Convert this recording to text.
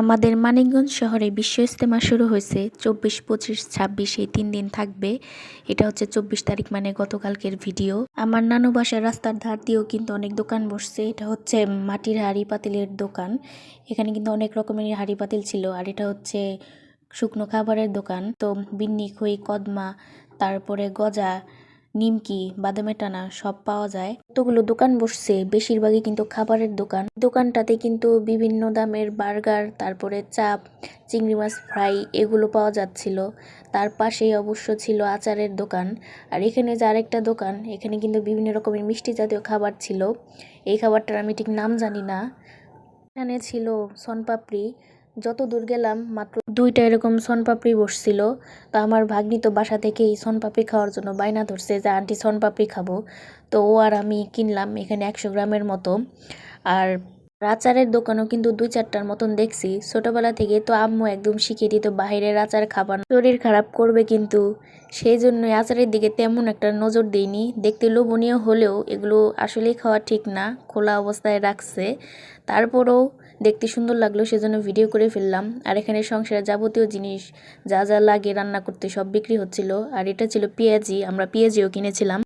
আমাদের মানিকগঞ্জ শহরে বিশ্ব ইজতেমা শুরু হয়েছে চব্বিশ, পঁচিশ, ছাব্বিশ, এই তিন দিন থাকবে। এটা হচ্ছে চব্বিশ তারিখ মানে গতকালকের ভিডিও। আমার নানু বাসার রাস্তার ধার দিয়েও কিন্তু অনেক দোকান বসছে। এটা হচ্ছে মাটির হাঁড়ি পাতিলের দোকান। এখানে কিন্তু অনেক রকমের হাঁড়ি পাতিল ছিল। আর এটা হচ্ছে শুকনো খাবারের দোকান। তো বিন্নি, খই, কদমা, তারপরে গজা নিমকি, বাদামের টানা, সব পাওয়া যায়। কতগুলো দোকান বসছে, বেশিরভাগই কিন্তু খাবারের দোকান। দোকানটাতে কিন্তু বিভিন্ন দামের বার্গার, তারপরে চাপ, চিংড়ি মাছ, ফ্রাই, এগুলো পাওয়া যাচ্ছিল। তার পাশেই অবশ্য ছিল আচারের দোকান। আর এখানে যে আরেকটা দোকান, এখানে কিন্তু বিভিন্ন রকমের মিষ্টি জাতীয় খাবার ছিল। এই খাবারটার আমি ঠিক নাম জানি না। এখানে ছিল সনপাপড়ি যত দূর গেলাম, মাত্র দুইটা এরকম সনপাপড়ি বসছিল। তো আমার ভাগ্নি তো বাসা থেকে এই সনপাপড়ি খাওয়ার জন্য বায়না ধরছে যে, আন্টি, সনপাপড়ি খাব। তো ও আর আমি কিনলাম এখানে একশো গ্রামের মতো। আর আচারের দোকানও কিন্তু দুই চারটার মতন দেখছি। ছোটবেলা থেকে তো আম্মু একদম শিখিয়ে দিত বাইরের আচার খাবার শরীর খারাপ করবে কিন্তু। সেই জন্যই আচারের দিকে তেমন একটা নজর দিইনি। দেখতে লোভনীয় হলেও এগুলো আসলেই খাওয়া ঠিক না, খোলা অবস্থায় রাখছে। তারপরেও দেখতে সুন্দর লাগল সেজন্য ভিডিও করে ফেললাম। আর এখানে সংসারের যাবতীয় জিনিস, যা যা লাগে রান্না করতে সব বিক্রি হচ্ছিল। আর এটা ছিল পেঁয়াজি, আমরা পেঁয়াজিও কিনেছিলাম।